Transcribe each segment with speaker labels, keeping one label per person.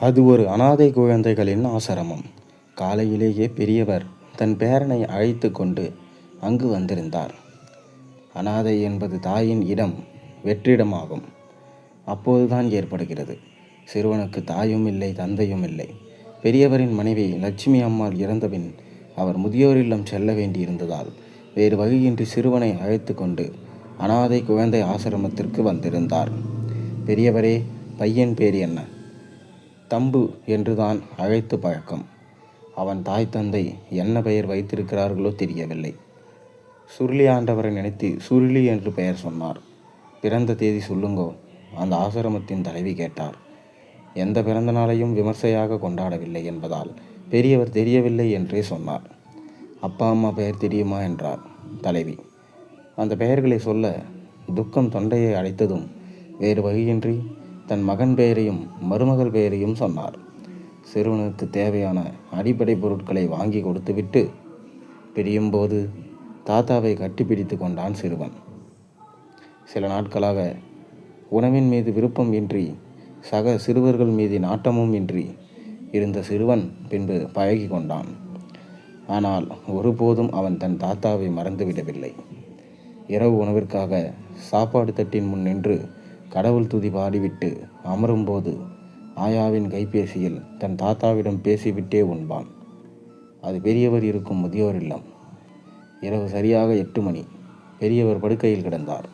Speaker 1: அது ஒரு அனாதை குழந்தைகளின் ஆசிரமம். காலையிலேயே பெரியவர் தன் பேரனை அழைத்து கொண்டு அங்கு வந்திருந்தார். அனாதை என்பது தாயின் இடம் வெற்றிடமாகும். அப்போதுதான் ஏற்படுகிறது. சிறுவனுக்கு தாயும் இல்லை தந்தையும் இல்லை. பெரியவரின் மனைவி லட்சுமி அம்மாள் இறந்தபின் அவர் முதியோர் இல்லம் செல்ல வேண்டியிருந்ததால் வேறு வழியின்றி சிறுவனை அழைத்து கொண்டு அனாதை குழந்தை ஆசிரமத்திற்கு வந்திருந்தார். பெரியவரே பையன் பேர் என்ன? தம்பு என்றுதான் அழைத்து பழக்கம். அவன் தாய் தந்தை என்ன பெயர் வைத்திருக்கிறார்களோ தெரியவில்லை. சுருளி ஆண்டவரை நினைத்து சுருளி என்று பெயர் சொன்னார். பிறந்த தேதி சொல்லுங்கோ அந்த ஆசிரமத்தின் தலைவி கேட்டார். எந்த பிறந்த நாளையும் விமர்சையாக கொண்டாடவில்லை என்பதால் பெரியவர் தெரியவில்லை என்றே சொன்னார். அப்பா அம்மா பெயர் தெரியுமா என்றார் தலைவி. அந்த பெயர்களை சொல்ல துக்கம் தொண்டையை அடைத்ததும் வேறு வகையின்றி தன் மகன் பெயரையும் மருமகள் பெயரையும் சொன்னார். சிறுவனுக்கு தேவையான அடிப்படை பொருட்களை வாங்கி கொடுத்துவிட்டு பிரியும்போது தாத்தாவை கட்டிப்பிடித்து கொண்டான் சிறுவன். சில நாட்களாக உணவின் மீது விருப்பம் இன்றி சக சிறுவர்கள் மீது நாட்டமும் இன்றி இருந்த சிறுவன் பின்பு பழகி கொண்டான். ஆனால் ஒருபோதும் அவன் தன் தாத்தாவை மறந்துவிடவில்லை. இரவு உணவிற்காக சாப்பாடு தட்டின் முன் நின்று கடவுள் துதி பாடிவிட்டு அமரும்போது ஆயாவின் கைபேசியில் தன் தாத்தாவிடம் பேசிவிட்டே உண்பான். அது பெரியவர் இருக்கும் முதியோர் இல்லம். இரவு சரியாக எட்டு மணி. பெரியவர் படுக்கையில் கிடந்தார்.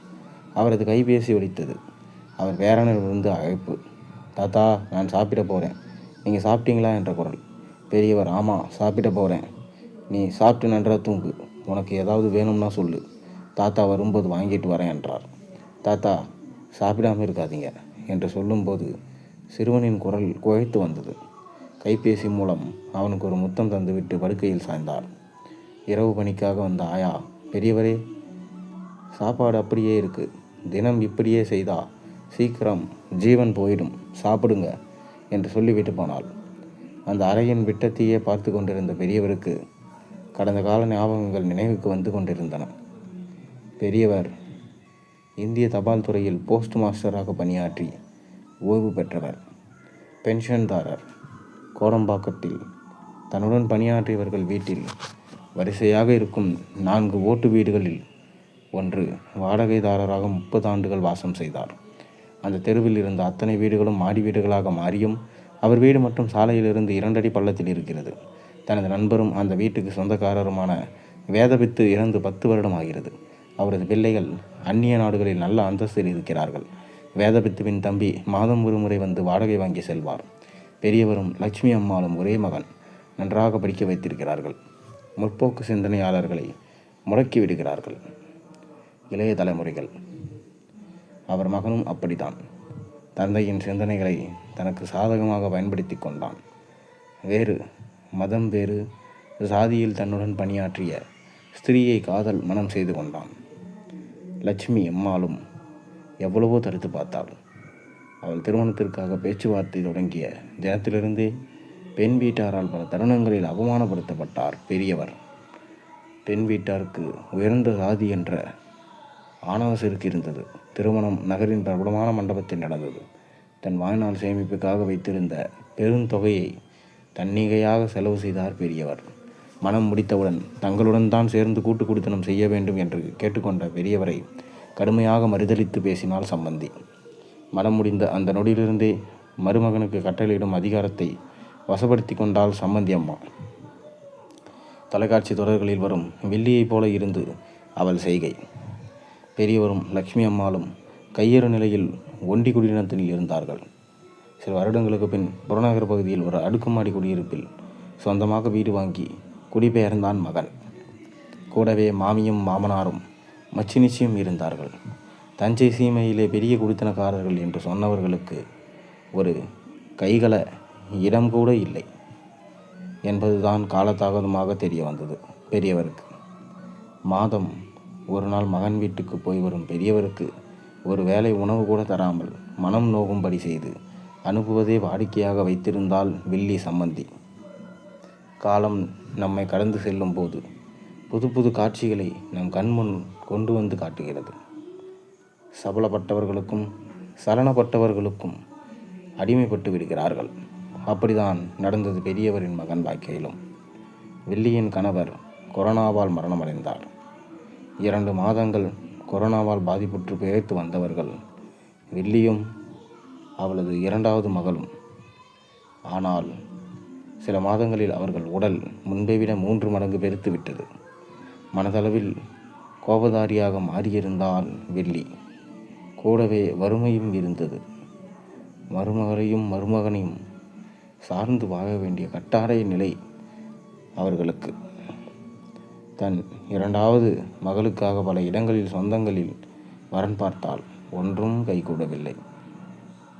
Speaker 1: அவரது கைபேசி ஒலித்தது. அவர் பேரனிலிருந்து அழைப்பு. தாத்தா நான் சாப்பிட போகிறேன் நீங்கள் சாப்பிட்டீங்களா? என்ற குரல். பெரியவர் ஆமாம் சாப்பிட போகிறேன் நீ சாப்பிட்டு நன்றா தூங்கு. உனக்கு ஏதாவது வேணும்னா சொல்லு. தாத்தா வரும்போது வாங்கிட்டு வரேன் என்றார். தாத்தா சாப்பிடாம இருக்காதீங்க என்று சொல்லும்போது சிறுவனின் குரல் குழைத்து வந்தது. கைபேசி மூலம் அவனுக்கு ஒரு முத்தம் தந்துவிட்டு படுக்கையில் சாய்ந்தார் இரவு பணிக்காக வந்த ஆயா பெரியவரே சாப்பாடு அப்படியே இருக்கு. தினம் இப்படியே செய்தா சீக்கிரம் ஜீவன் போயிடும். சாப்பிடுங்க என்று சொல்லிவிட்டு போனாள். அந்த அறையின் விட்டத்தையே பார்த்து கொண்டிருந்த பெரியவருக்கு கடந்த கால ஞாபகங்கள் நினைவுக்கு வந்து கொண்டிருந்தன. பெரியவர் இந்திய தபால் துறையில் போஸ்ட் மாஸ்டராக பணியாற்றி ஓய்வு பெற்றவர் பென்ஷன்தாரர் கோடம்பாக்கத்தில் தன்னுடன் பணியாற்றியவர்கள் வீட்டில் வரிசையாக இருக்கும் நான்கு ஓட்டு வீடுகளில் ஒன்று வாடகைதாரராக முப்பது ஆண்டுகள் வாசம் செய்தார். அந்த தெருவில் இருந்த அத்தனை வீடுகளும் மாடி வீடுகளாக மாறியும் அவர் வீடு மட்டும் சாலையிலிருந்து இரண்டடி பள்ளத்தில் இருக்கிறது. தனது நண்பரும் அந்த வீட்டுக்கு சொந்தக்காரருமான வேதபித்து இறந்து பத்து வருடம் ஆகிறது அவரது பிள்ளைகள் அந்நிய நாடுகளில் நல்ல அந்தஸ்தில் இருக்கிறார்கள். வேதபித்துவின் தம்பி மாதம் ஒரு முறை வந்து வாடகை வாங்கி செல்வார். பெரியவரும் லட்சுமி அம்மாளும் ஒரே மகன். நன்றாக படிக்க வைத்திருக்கிறார்கள். முற்போக்கு சிந்தனையாளர்களை முடக்கி விடுகிறார்கள். இளைய தலைமுறைகள். அவர் மகனும் அப்படித்தான். தந்தையின் சிந்தனைகளை தனக்கு சாதகமாக பயன்படுத்தி கொண்டான். வேறு மதம் வேறு சாதியில் தன்னுடன் பணியாற்றிய ஸ்திரீயை காதல் மனம் செய்து கொண்டான். லட்சுமி அம்மாளும் எவ்வளவோ தடுத்து பார்த்தாள் அவள் திருமணத்திற்காக பேச்சுவார்த்தை தொடங்கிய தினத்திலிருந்தே பெண் வீட்டாரால் பல தருணங்களில் அவமானப்படுத்தப்பட்டார் பெரியவர். பெண் வீட்டாருக்கு உயர்ந்த சாதி என்ற ஆணவசிற்கு இருந்தது. திருமணம் நகரின் பிரபலமான மண்டபத்தில் நடந்தது. தன் வாழ்நாள் சேமிப்புக்காக வைத்திருந்த பெருந்தொகையை தன்னிகையாக செலவு செய்தார் பெரியவர். மனம் முடித்தவுடன் தங்களுடன் தான் சேர்ந்து கூட்டு குடித்தனம் செய்ய வேண்டும் என்று கேட்டுக்கொண்ட பெரியவரை கடுமையாக மறுதளித்து பேசினாள் சம்பந்தி. மனம் முடிந்த அந்த நொடியிலிருந்தே மருமகனுக்கு கட்டளையிடும் அதிகாரத்தை வசப்படுத்தி கொண்டாள் சம்பந்தி அம்மா. தொலைக்காட்சி தொடர்களில் வரும் வில்லியைப் போல இருந்து அவள் செய்கை. பெரியவரும் லக்ஷ்மி அம்மாளும் கையேறு நிலையில் ஒண்டி குடியினத்தில் இருந்தார்கள். சில வருடங்களுக்கு பின் புறநகர் பகுதியில் ஒரு அடுக்குமாடி குடியிருப்பில் சொந்தமாக வீடு வாங்கி குடிபெயர்ந்தான் மகன். கூடவே மாமியும் மாமனாரும் மச்சினிச்சியும் இருந்தார்கள். தஞ்சை சீமையிலே பெரிய குடித்தனக்காரர்கள் என்று சொன்னவர்களுக்கு ஒரு கைகள இடம் கூட இல்லை என்பதுதான் காலதாமதமாக தெரிய வந்தது பெரியவருக்கு. மாதம் ஒரு நாள் மகன் வீட்டுக்கு போய் வரும் பெரியவருக்கு ஒரு வேளை உணவு கூட தராமல் மனம் நோகும்படி செய்து அனுப்புவதே வாடிக்கையாக வைத்திருந்தால் வில்லி சம்மந்தி காலம் நம்மை கடந்து செல்லும் போது புது புது காட்சிகளை நம் கண்முன் கொண்டு வந்து காட்டுகிறது. சபலப்பட்டவர்களுக்கும் சலனப்பட்டவர்களுக்கும் அடிமைப்பட்டு விடுகிறார்கள். அப்படிதான் நடந்தது பெரியவரின் மகன் வாழ்க்கையிலும். வெள்ளியின் கணவர் கொரோனாவால் மரணமடைந்தார். இரண்டு மாதங்கள் கொரோனாவால் பாதிப்புற்று பிழைத்து வந்தவர்கள் வெள்ளியும் அவளது இரண்டாவது மகளும். ஆனால் சில மாதங்களில் அவர்கள் உடல் முன்பை விட மூன்று மடங்கு பெருத்து விட்டது. மனதளவில் கோபதாரியாக மாறியிருந்தால் வெள்ளி. கூடவே வறுமையும் இருந்தது. மருமகளையும் மருமகனையும் சார்ந்து வாழ வேண்டிய கட்டாய நிலை அவர்களுக்கு. தன் இரண்டாவது மகளுக்காக பல இடங்களில் சொந்தங்களில் வரன் பார்த்தால் ஒன்றும் கைகூடவில்லை.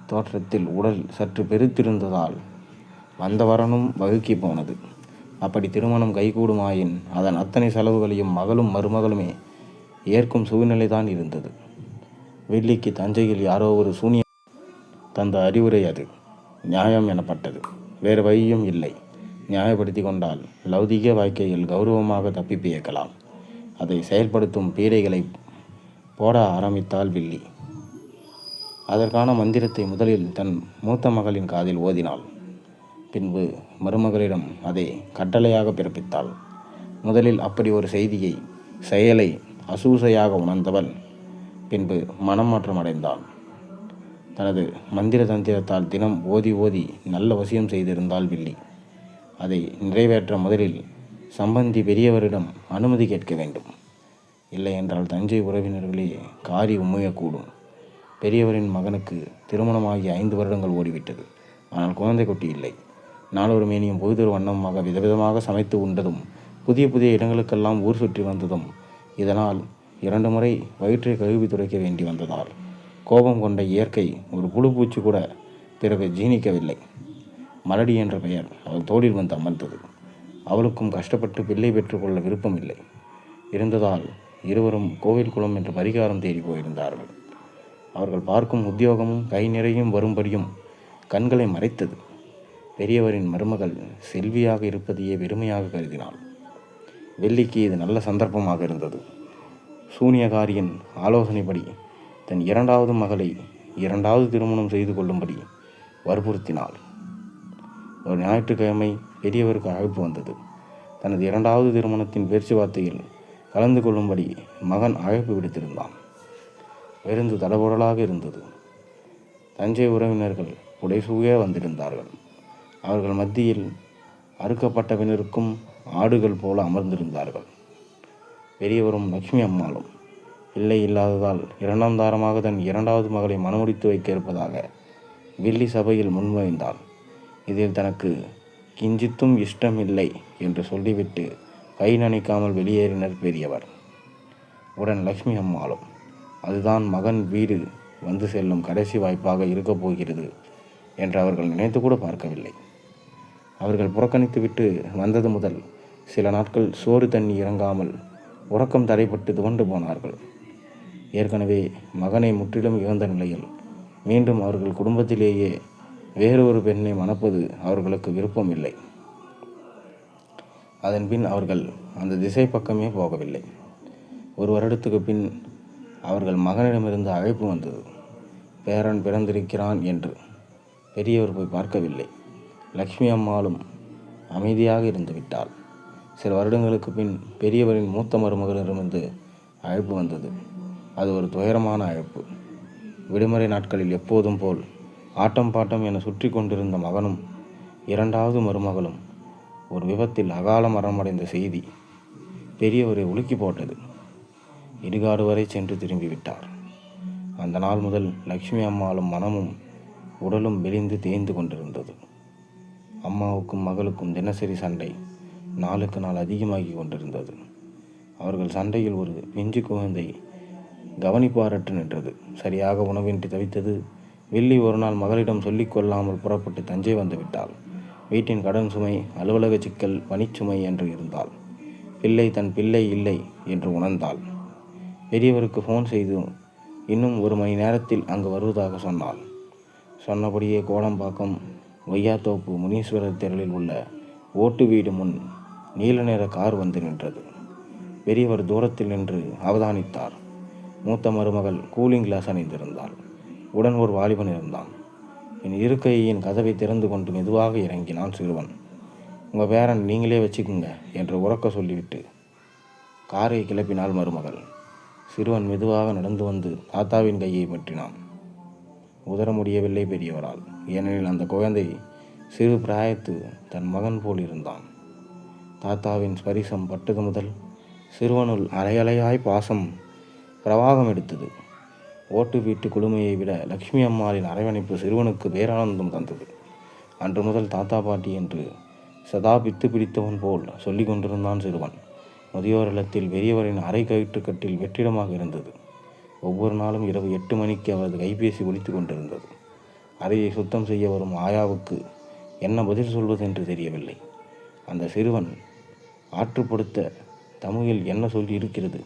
Speaker 1: தோற்றத்தில் உடல் சற்று பெருத்திருந்ததால் வந்தவரனும் வகுக்கி போனது. அப்படி திருமணம் கைகூடுமாயின் அதன் அத்தனை செலவுகளையும் மகளும் மருமகளுமே ஏற்கும் சூழ்நிலைதான் இருந்தது. வெள்ளிக்கு தஞ்சையில் யாரோ ஒரு சூனிய தந்த அறிவுரை அது. நியாயம் எனப்பட்டது. வேறு வழியும் இல்லை. நியாயப்படுத்தி கொண்டால் லௌதிக வாழ்க்கையில் கௌரவமாக தப்பி பிழைக்கலாம் அதை செயல்படுத்தும் பீடைகளை போட ஆரம்பித்தால் வில்லி. அதற்கான மந்திரத்தை முதலில் தன் மூத்த மகளின் காதில் ஓதினாள். பின்பு மருமகளிடம் அதை கட்டளையாக பிறப்பித்தாள். முதலில் அப்படி ஒரு செய்தியை செயலை அசூசையாக உணர்ந்தவள். பின்பு மனமாற்றம் அடைந்தாள். தனது மந்திர தந்திரத்தால் தினம் ஓதி ஓதி நல்ல வசியம் செய்திருந்தாள் வில்லி. அதை நிறைவேற்ற முதலில் சம்பந்தி பெரியவரிடம் அனுமதி கேட்க வேண்டும். இல்லை என்றால் தஞ்சை உறவினர்களே காரி உமையக்கூடும் பெரியவரின் மகனுக்கு திருமணமாகி ஐந்து வருடங்கள் ஓடிவிட்டது. ஆனால் குழந்தை குட்டி இல்லை. நாளொரு மேனியும் பொழுதொரு வண்ணமாக விதவிதமாக சமைத்து உண்டதும் புதிய புதிய இடங்களுக்கெல்லாம் ஊர் சுற்றி வந்ததும் இதனால் இரண்டு முறை வயிற்றை கழுவி துடைக்க வேண்டி வந்ததால் கோபம் கொண்ட இயற்கை ஒரு புழு பூச்சி கூட பிறகு ஜீனிக்கவில்லை. மலடி என்ற பெயர் அவள் தோளில் வந்து அமர்ந்தது. அவளுக்கும் கஷ்டப்பட்டு பிள்ளை பெற்றுக்கொள்ள விருப்பம் இல்லை இருந்ததால் இருவரும் கோவில் குளம் என்று பரிகாரம் தேடி போயிருந்தார்கள். அவர்கள் பார்க்கும் உத்தியோகமும் கை நிறையும் வரும்படியும் கண்களை மறைத்தது. பெரியவரின் மருமகள் செல்வியாக இருப்பதையே பெருமையாக கருதினாள். வெள்ளிக்கு இது நல்ல சந்தர்ப்பமாக இருந்தது. சூனியகாரியின் ஆலோசனைப்படி தன் இரண்டாவது மகளை இரண்டாவது திருமணம் செய்து கொள்ளும்படி வற்புறுத்தினாள். ஒரு ஞாயிற்றுக்கிழமை பெரியவருக்கு அழைப்பு வந்தது. தனது இரண்டாவது திருமணத்தின் பேச்சுவார்த்தையில் கலந்து கொள்ளும்படி மகன் அழைப்பு விடுத்திருந்தான். விருந்து தடபுடலாக இருந்தது. தஞ்சை உறவினர்கள் புடைசூகே வந்திருந்தார்கள். அவர்கள் மத்தியில் அறுக்கப்பட்டவனிருக்கும் ஆடுகள் போல அமர்ந்திருந்தார்கள். பெரியவரும் லக்ஷ்மி அம்மாளும் பிள்ளை இல்லாததால் இரண்டாம் தாரமாக தன் இரண்டாவது மகளை மனமுடித்து வைக்க இருப்பதாக வில்லி சபையில் முன்வைந்தாள். இதில் தனக்கு கிஞ்சித்தும் இஷ்டம் இல்லை என்று சொல்லிவிட்டு கை நனைக்காமல் வெளியேறினர் பெரியவர். உடன் லக்ஷ்மி அம்மாளும் அதுதான் மகன் வீடு வந்து செல்லும் கடைசி வாய்ப்பாக இருக்கப் போகிறது என்று அவர்கள் நினைத்து கூட பார்க்கவில்லை. அவர்கள் புறக்கணித்துவிட்டு வந்தது முதல் சில நாட்கள் சோறு தண்ணி இறங்காமல் உறக்கம் தடைப்பட்டு துவண்டு போனார்கள். ஏற்கனவே மகனை முற்றிலும் இழந்த நிலையில் மீண்டும் அவர்கள் குடும்பத்திலேயே வேறொரு பெண்ணை மணப்பது அவர்களுக்கு விருப்பம் இல்லை அதன்பின் அவர்கள் அந்த திசை பக்கமே போகவில்லை. ஒரு வருடத்துக்கு பின் அவர்கள் மகனிடமிருந்து அழைப்பு வந்தது. பேரன் பிறந்திருக்கிறான் என்று பெரியவர் போய் பார்க்கவில்லை. லக்ஷ்மி அம்மாளும் அமைதியாக இருந்துவிட்டாள் சில வருடங்களுக்கு பின் பெரியவரின் மூத்த மருமகளிடமிருந்து அழைப்பு வந்தது. அது ஒரு துயரமான அழைப்பு. விடுமுறை நாட்களில் எப்போதும் போல் ஆட்டம் பாட்டம் என சுற்றி கொண்டிருந்த மகனும் இரண்டாவது மருமகளும் ஒரு விபத்தில் அகால மரணமடைந்த செய்தி பெரியவரை உலுக்கி போட்டது. இடுகாடு வரை சென்று திரும்பிவிட்டார் அந்த நாள் முதல் லக்ஷ்மி அம்மாளும் மனமும் உடலும் மெலிந்து தேய்ந்து கொண்டிருந்தது. அம்மாவுக்கும் மகளுக்கும் தினசரி சண்டை. நாளுக்கு நாள் அதிகமாகி கொண்டிருந்தது. அவர்கள் சண்டையில் ஒரு பிஞ்சு குழந்தை கவனிப்பாரற்று நின்றது. சரியாக உணவின்றி தவித்தது. வெள்ளி ஒரு நாள் மகளிடம் சொல்லிக்கொள்ளாமல் புறப்பட்டு தஞ்சை வந்துவிட்டாள் வீட்டின் கடன் சுமை அலுவலக சிக்கல் பணிச்சுமை என்று இருந்தால் பிள்ளை தன் பிள்ளை இல்லை என்று உணர்ந்தாள். பெரியவருக்கு ஃபோன் செய்து இன்னும் ஒரு மணி நேரத்தில் அங்கு வருவதாக சொன்னாள். சொன்னபடியே கோடம்பாக்கம் ஒய்யாத்தோப்பு முனீஸ்வரர் திரளில் உள்ள ஓட்டு வீடு முன் நீல நிற கார் வந்து நின்றது. பெரியவர் தூரத்தில் நின்று அவதானித்தார். மூத்த மருமகள் கூலிங் கிளாஸ் அணிந்திருந்தாள். உடன் ஒரு வாலிபன் இருந்தான். என் இருக்கையின் கதவை திறந்து கொண்டு மெதுவாக இறங்கினான் சிறுவன். உங்கள் பேரன் நீங்களே வச்சுக்குங்க என்று உறக்க சொல்லிவிட்டு காரை கிளப்பினாள் மருமகள். சிறுவன் மெதுவாக நடந்து வந்து தாத்தாவின் கையை பற்றினான் உதர முடியவில்லை பெரியவரால். ஏனெனில் அந்த குழந்தை சிறு பிராயத்து தன் மகன் போல் இருந்தான். தாத்தாவின் ஸ்பரிசம் பட்டது முதல் சிறுவனுள் அலையலையாய் பாசம் பிரவாகம் எடுத்தது. ஓட்டு வீட்டு குழுமையை விட லக்ஷ்மி அம்மாளின் அரவணைப்பு சிறுவனுக்கு பேரானந்தம் தந்தது. அன்று முதல் தாத்தா பாட்டி என்று சதா பித்து பிடித்தவன் போல் சொல்லிக் கொண்டிருந்தான் சிறுவன். முதியோர் இல்லத்தில் பெரியவரின் அரை கயிற்றுக்கட்டில் வெற்றிடமாக இருந்தது. ஒவ்வொரு நாளும் இரவு எட்டு மணிக்கு அவரது கைபேசி ஒலித்து கொண்டிருந்தது. அறையை சுத்தம் செய்ய வரும் ஆயாவுக்கு என்ன பதில் சொல்வது என்று தெரியவில்லை. அந்த சிறுவன் ஆற்றுப்படுத்த தமிழில் என்ன சொல்லி இருக்கிறது?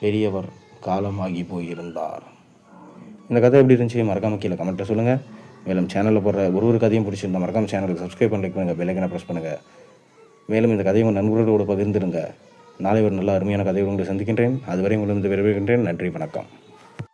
Speaker 1: பெரியவர் காலமாகி போயிருந்தார். இந்த கதை எப்படி இருந்துச்சு? மறக்காம கீழே கமெண்ட்டில் சொல்லுங்கள் மேலும் சேனலில் போடுற ஒரு ஒரு கதையும் பிடிச்சிருந்தா மறக்காம சேனலுக்கு சப்ஸ்கிரைப் பண்ணி பண்ணுங்கள் பெல்லைக்கனை ப்ரெஸ் பண்ணுங்கள் மேலும் இந்த கதையை உங்கள் நண்பர்களோடு பகிர்ந்துருங்க. நாளை ஒரு நல்ல அருமையான கதை உங்களை சந்திக்கின்றேன். அதுவரை உங்களிருந்து விரைவுகின்றேன் நன்றி வணக்கம்.